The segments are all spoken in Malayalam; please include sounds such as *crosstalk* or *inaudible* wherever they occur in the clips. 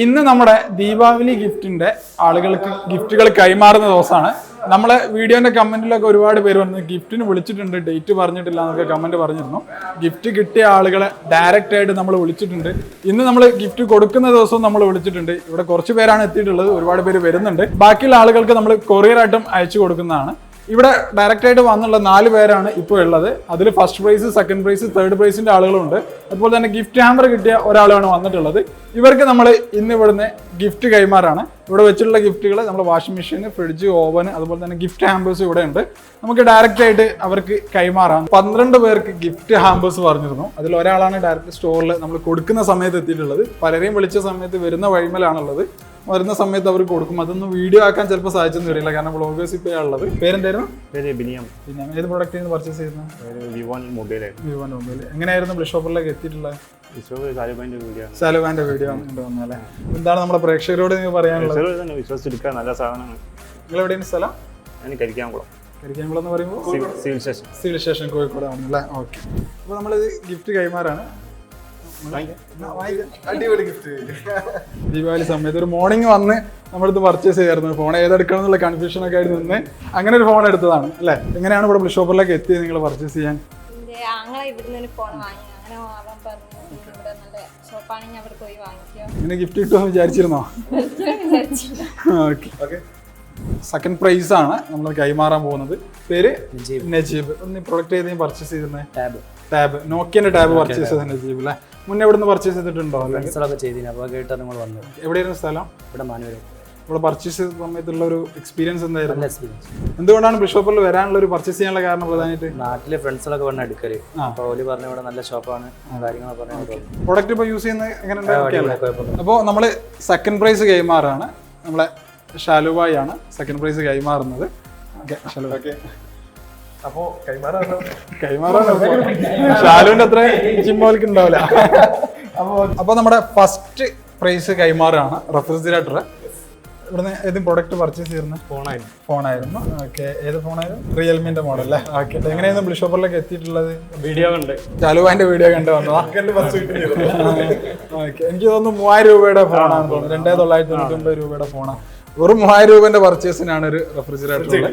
ഇന്ന് നമ്മുടെ ദീപാവലി ഗിഫ്റ്റിന്റെ ആളുകൾക്ക് ഗിഫ്റ്റുകൾ കൈമാറുന്ന ദിവസമാണ്. നമ്മളെ വീഡിയോന്റെ കമന്റിലൊക്കെ ഒരുപാട് പേര് പറഞ്ഞു ഗിഫ്റ്റിന് വിളിച്ചിട്ടുണ്ട് ഡേറ്റ് പറഞ്ഞിട്ടില്ല എന്നൊക്കെ കമന്റ് പറഞ്ഞിരുന്നു. ഗിഫ്റ്റ് കിട്ടിയ ആളുകളെ ഡയറക്റ്റ് ആയിട്ട് നമ്മൾ വിളിച്ചിട്ടുണ്ട്. ഇന്ന് നമ്മൾ ഗിഫ്റ്റ് കൊടുക്കുന്ന ദിവസവും നമ്മൾ വിളിച്ചിട്ടുണ്ട്. ഇവിടെ കുറച്ച് പേരാണ് എത്തിയിട്ടുള്ളത് ഒരുപാട് പേര് വരുന്നുണ്ട്. ബാക്കിയുള്ള ആളുകൾക്ക് നമ്മൾ കൊറിയർ ആയിട്ടും അയച്ചു കൊടുക്കുന്നതാണ്. ഇവിടെ ഡയറക്റ്റായിട്ട് വന്നുള്ള നാല് പേരാണ് ഇപ്പോൾ ഉള്ളത്. അതിൽ first prize second prize third പ്രൈസിന്റെ ആളുകളുണ്ട്. അതുപോലെ തന്നെ ഗിഫ്റ്റ് ഹാമ്പർ കിട്ടിയ ഒരാളാണ് വന്നിട്ടുള്ളത്. ഇവർക്ക് നമ്മൾ ഇന്ന് ഇവിടുന്ന് ഗിഫ്റ്റ് കൈമാറാണ്. ഇവിടെ വെച്ചിട്ടുള്ള ഗിഫ്റ്റുകൾ നമ്മൾ വാഷിംഗ് മെഷീൻ ഫ്രിഡ്ജ് ഓവൻ അതുപോലെ തന്നെ ഗിഫ്റ്റ് ഹാമ്പേഴ്സ് ഇവിടെ ഉണ്ട്. നമുക്ക് ഡയറക്റ്റ് ആയിട്ട് അവർക്ക് കൈമാറാം. പന്ത്രണ്ട് പേർക്ക് ഗിഫ്റ്റ് ഹാമ്പേഴ്സ് പറഞ്ഞിരുന്നു. അതിൽ ഒരാളാണ് ഡയറക്റ്റ് സ്റ്റോറിൽ നമ്മൾ കൊടുക്കുന്ന സമയത്ത് എത്തിയിട്ടുള്ളത്. പലരെയും വിളിച്ച സമയത്ത് വരുന്ന വഴിമലാണുള്ളത്. വരുന്ന സമയത്ത് അവർ കൊടുക്കും. അതൊന്നും വീഡിയോ ആക്കാൻ ചിലപ്പോൾ സാധിച്ചെന്ന് വരില്ല. കാരണം ബ്ലോഗേഴ്സ് ഇപ്പോൾ ഉള്ളത്. പേരെന്തായിരുന്നു? പേര് ബിനിയം ബിനിയം ഏത് പ്രൊഡക്റ്റ് ആയിരുന്നു പർച്ചേസ് ചെയ്യുന്നത്? വിവോൺ മൊബൈലായിരുന്നു. വിവോൺ മൊബൈൽ. എങ്ങനെയായിരുന്നു ബ്ലഷ് ഷോപ്പിലേക്ക് എത്തിയിട്ടുള്ളത് സാലുബാന്റെ വീഡിയോ അല്ലേ? എന്താണ് നമ്മുടെ പ്രേക്ഷകരോട് നിങ്ങൾ പറയാനുള്ളത്? വിശ്വ തന്നെ വിശ്വസിച്ചെടുക്കാൻ നല്ല സാധനമാണ്. നിങ്ങൾ എവിടെയാണ് സ്ഥലം? ഞാൻ കരിക്കാംകുളം. കരിക്കാൻകുളം എന്ന് പറയുമ്പോൾ civil station. Civil station Kozhikode ആണല്ലേ ഓക്കെ. അപ്പോൾ നമ്മളിത് ഗിഫ്റ്റ് കൈമാറാണ്. അടിപൊളി ഗിഫ്റ്റ് ദീപാവലി സമയത്ത് ഒരു മോർണിംഗ് വന്ന് നമ്മളിത് പർച്ചേസ് ചെയ്യായിരുന്നു ഫോൺ ഏതെടുക്കണം എന്നുള്ള കൺഫ്യൂഷൻ ഒക്കെ ആയിട്ട് നിന്ന് അങ്ങനെ ഒരു ഫോൺ എടുത്തതാണ് അല്ലേ? എങ്ങനെയാണ് ഇവിടെ ഷോപ്പിലേക്ക് എത്തിയത് നിങ്ങൾ പർച്ചേസ് ചെയ്യാൻ? എന്റെ ആങ്ങളെ ഇവിടുന്ന് ഫോൺ വാങ്ങി. അങ്ങനെ അവൻ പറഞ്ഞു "നീ ഇവിടെ നല്ല ഷോപ്പാണെങ്കിൽ അവിടെ പോയി വാങ്ങിക്കോ. ഇങ്ങനെ ഗിഫ്റ്റ് കിട്ടുമെന്ന് വിചാരിച്ചിരുന്നോ? വിചാരിച്ചില്ല. ഓക്കെ ഓക്കെ സെക്കൻഡ് പ്രൈസ് ആണ് നമ്മൾ കൈമാറാൻ പോകുന്നത്. പേര്? നജീബ്. ഒന്ന് പ്രൊഡക്റ്റ് ഏതെങ്കിലും പർച്ചേസ് ചെയ്തിരുന്നത് ടാബ് ടാബ് നോക്കിയന്റെ ടാബ് പർച്ചേസ് ചെയ്തത് നജീബ് അല്ലേ? മുന്നേ ഇവിടുന്ന് പർച്ചേസ് ചെയ്തിട്ടുണ്ടോ? അല്ലെങ്കിൽ ഫ്രണ്ട്സിലൊക്കെ ചെയ്തിന് അപ്പോൾ കേട്ടാണ് നിങ്ങൾ വന്നത് എവിടെയായിരുന്നു സ്ഥലം? ഇവിടെ മാനുവൽ ഇവിടെ പർച്ചേസ് ചെയ്ത സമയത്തുള്ള ഒരു എക്സ്പീരിയൻസ് എന്തായിരുന്നു? നല്ല എക്സ്പീരിയൻസ് എന്തുകൊണ്ടാണ് ബിഷോപ്പിൽ വരാനുള്ള ഒരു പർച്ചേസ് ചെയ്യാനുള്ള കാരണം പ്രധാനമായിട്ട്? നാട്ടിലെ ഫ്രണ്ട്സിലൊക്കെ വന്ന് എടുക്കൽ. അപ്പോൾ ഓൽ പറഞ്ഞ ഇവിടെ നല്ല ഷോപ്പാണ് കാര്യങ്ങളൊക്കെ പറഞ്ഞു പ്രൊഡക്റ്റ് ഇപ്പോൾ യൂസ് ചെയ്യുന്നത് എങ്ങനെ അപ്പോൾ നമ്മൾ സെക്കൻഡ് പ്രൈസ് കൈമാറാണ്. നമ്മളെ ഷാലുബായി ആണ് സെക്കൻഡ് പ്രൈസ് കൈമാറുന്നത്. ഓക്കെ ഷാലുബായി. അപ്പോ കൈമാറാണോ? കൈമാറാൻ ഷാലുവിന്റെ അത്ര ഉണ്ടാവില്ല. അപ്പൊ നമ്മുടെ ഫസ്റ്റ് പ്രൈസ് കൈമാറാണ് റെഫ്രിജറേറ്റർ ഇവിടുന്ന് ഏത് പ്രൊഡക്റ്റ് പർച്ചേസ് ചെയ്യുന്നത് ഫോണായിരുന്നു. ഫോണായിരുന്നു. ഓക്കെ ഏത് ഫോണായിരുന്നു? റിയൽമിന്റെ മോഡൽ അല്ലേ? ഓക്കെ എങ്ങനെയായിരുന്നു ബ്ലിഷോപ്പറിലേക്ക് എത്തിയിട്ടുള്ളത്? വീഡിയോ കണ്ട്. ചാലുവാന്റെ വീഡിയോ കണ്ട് വന്നതാ. *laughs* ഓക്കെ എനിക്ക് തോന്നുന്നു മൂവായിരം രൂപയുടെ ഫോണാണ് തോന്നുന്നു. രണ്ടേ തൊള്ളായിരത്തി തൊണ്ണൂറ്റി ഒമ്പത് രൂപയുടെ ഫോണാണ് വെറും മൂവായിരം രൂപന്റെ പർച്ചേസിനാണ് ഒരു റെഫ്രിജറേറ്റർ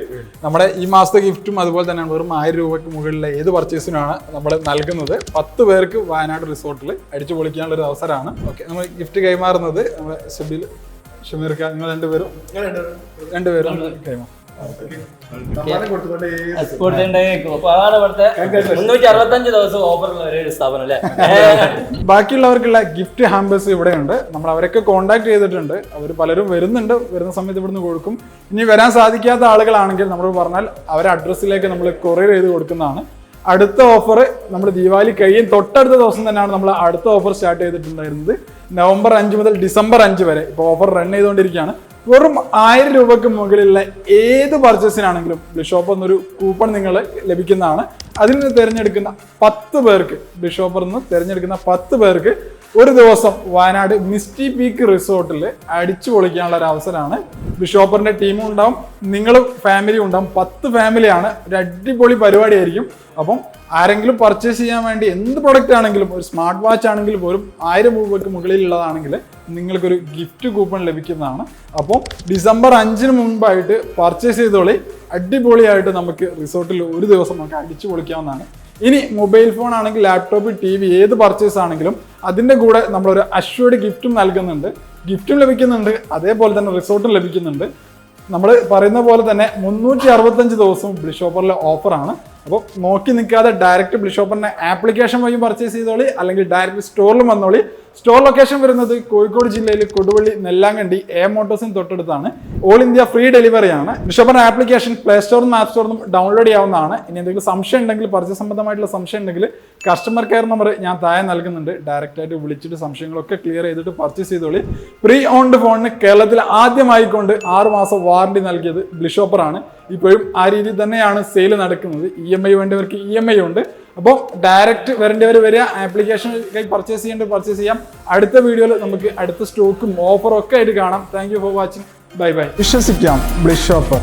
നമ്മുടെ ഈ മാസത്തെ ഗിഫ്റ്റും അതുപോലെ തന്നെയാണ് വെറും ആയിരം രൂപയ്ക്ക് മുകളിലെ ഏത് പർച്ചേസിനാണ് നമ്മൾ നൽകുന്നത്. പത്ത് പേർക്ക് വയനാട് റിസോർട്ടിൽ അടിച്ചു പൊളിക്കാനുള്ള ഒരു അവസരമാണ്. ഓക്കെ നമ്മൾ ഗിഫ്റ്റ് കൈമാറുന്നത് നമ്മുടെ ഷബീൽ ഷമീർക്ക നിങ്ങൾ രണ്ടുപേരും രണ്ടുപേരും. കൈമാറും. *laughs* ബാക്കിയുള്ളവർക്കുള്ള ഗിഫ്റ്റ് ഹാമ്പേഴ്സ് ഇവിടെയുണ്ട്. നമ്മൾ അവരൊക്കെ കോൺടാക്ട് ചെയ്തിട്ടുണ്ട്. അവർ പലരും വരുന്നുണ്ട്. വരുന്ന സമയത്ത് ഇവിടുന്ന് കൊടുക്കും. ഇനി വരാൻ സാധിക്കാത്ത ആളുകളാണെങ്കിൽ നമ്മൾ പറഞ്ഞാൽ അവരെ അഡ്രസ്സിലേക്ക് നമ്മൾ കൊറിയർ ചെയ്ത് കൊടുക്കുന്നതാണ്. അടുത്ത ഓഫർ നമ്മൾ ദീപാവലി കഴിയും. തൊട്ടടുത്ത ദിവസം തന്നെയാണ് നമ്മൾ അടുത്ത ഓഫർ സ്റ്റാർട്ട് ചെയ്തിട്ടുണ്ടായിരുന്നത്. നവംബർ അഞ്ച് മുതൽ ഡിസംബർ അഞ്ച് വരെ ഇപ്പോൾ ഓഫർ റൺ ചെയ്തുകൊണ്ടിരിക്കുകയാണ്. വെറും ആയിരം രൂപയ്ക്ക് മുകളിലുള്ള ഏത് പർച്ചേസിനാണെങ്കിലും ബിഷോപ്പർ എന്നൊരു കൂപ്പൺ നിങ്ങൾ ലഭിക്കുന്നതാണ്. അതിൽ നിന്ന് തിരഞ്ഞെടുക്കുന്ന പത്ത് പേർക്ക് ബിഷോപ്പർ നിന്ന് തിരഞ്ഞെടുക്കുന്ന പത്ത് പേർക്ക് ഒരു ദിവസം വയനാട് മിസ്റ്റി പീക്ക് റിസോർട്ടിൽ അടിച്ചു പൊളിക്കാനുള്ള ഒരു അവസരമാണ്. ബിഷോപ്പറിന്റെ ടീമും ഉണ്ടാവും നിങ്ങളും ഫാമിലിയും ഉണ്ടാവും. പത്ത് ഫാമിലിയാണ്. ഒരു അടിപൊളി പരിപാടിയായിരിക്കും. അപ്പം ആരെങ്കിലും പർച്ചേസ് ചെയ്യാൻ വേണ്ടി എന്ത് പ്രൊഡക്റ്റ് ആണെങ്കിലും ഒരു സ്മാർട്ട് വാച്ച് ആണെങ്കിൽ പോലും ആയിരം രൂപയ്ക്ക് മുകളിലുള്ളതാണെങ്കിൽ നിങ്ങൾക്കൊരു ഗിഫ്റ്റ് കൂപ്പൺ ലഭിക്കുന്നതാണ്. അപ്പോൾ ഡിസംബർ അഞ്ചിന് മുമ്പായിട്ട് പർച്ചേസ് ചെയ്തോളി. അടിപൊളിയായിട്ട് നമുക്ക് റിസോർട്ടിൽ ഒരു ദിവസം നമുക്ക് അടിച്ചു പൊളിക്കാവുന്നതാണ്. ഇനി മൊബൈൽ ഫോൺ ആണെങ്കിൽ ലാപ്ടോപ്പ് ടി വി ഏത് പർച്ചേസ് ആണെങ്കിലും അതിന്റെ കൂടെ നമ്മളൊരു അഷ്വേർഡ് ഗിഫ്റ്റും നൽകുന്നുണ്ട്. ഗിഫ്റ്റും ലഭിക്കുന്നുണ്ട് അതേപോലെ തന്നെ റിസോർട്ടും ലഭിക്കുന്നുണ്ട്. നമ്മൾ പറയുന്ന പോലെ തന്നെ മുന്നൂറ്റി അറുപത്തഞ്ച് ദിവസവും ബ്ലിഷോപ്പറിലെ ഓഫറാണ് അപ്പോൾ നോക്കി നിൽക്കാതെ ഡയറക്റ്റ് ബ്ലിഷോപ്പറിന്റെ ആപ്ലിക്കേഷൻ വഴി പർച്ചേസ് ചെയ്തോളി അല്ലെങ്കിൽ ഡയറക്റ്റ് സ്റ്റോറിലും വന്നോളി. സ്റ്റോർ ലൊക്കേഷൻ വരുന്നത് കോഴിക്കോട് ജില്ലയിൽ കൊടുവള്ളി നെല്ലാങ്കണ്ടി എ മോട്ടോഴ്സിന് തൊട്ടടുത്താണ്. ഓൾ ഇന്ത്യ ഫ്രീ ഡെലിവറിയാണ് ബിഷോപ്പറിന്റെ ആപ്ലിക്കേഷൻ പ്ലേ സ്റ്റോറിനും ആപ്പ് സ്റ്റോറിനും ഡൗൺലോഡ് ചെയ്യാവുന്നതാണ്. ഇനി എന്തെങ്കിലും സംശയം ഉണ്ടെങ്കിൽ പർച്ചേസ് സംബന്ധമായിട്ടുള്ള സംശയം ഉണ്ടെങ്കിൽ കസ്റ്റമർ കെയർ നമ്പർ ഞാൻ താഴെ നൽകുന്നുണ്ട്. ഡയറക്റ്റ് ആയിട്ട് വിളിച്ചിട്ട് സംശയങ്ങളൊക്കെ ക്ലിയർ ചെയ്തിട്ട് പർച്ചേസ് ചെയ്തോളി. പ്രീ ഓൺഡ് ഫോണിന് കേരളത്തിൽ ആദ്യമായിക്കൊണ്ട് ആറ് മാസം വാറണ്ടി നൽകിയത് ബ്ലിഷോപ്പർ ആണ്. ഇപ്പോഴും ആ രീതിയിൽ തന്നെയാണ് സെയിൽ നടക്കുന്നത്. ഇ എം ഐ വേണ്ടവർക്ക് ഇ എം ഐ ഉണ്ട്. അപ്പോൾ ഡയറക്റ്റ് വരേണ്ടവർ വരിക ആപ്ലിക്കേഷൻ പർച്ചേസ് ചെയ്യേണ്ടത് പർച്ചേസ് ചെയ്യാം. അടുത്ത വീഡിയോയിൽ നമുക്ക് അടുത്ത സ്റ്റോക്കും ഓഫറും ഒക്കെ ആയിട്ട് കാണാം. Thank for watching bye bye. വിശ്വസിക്കാം. ബ്ലിഷോപ്പർ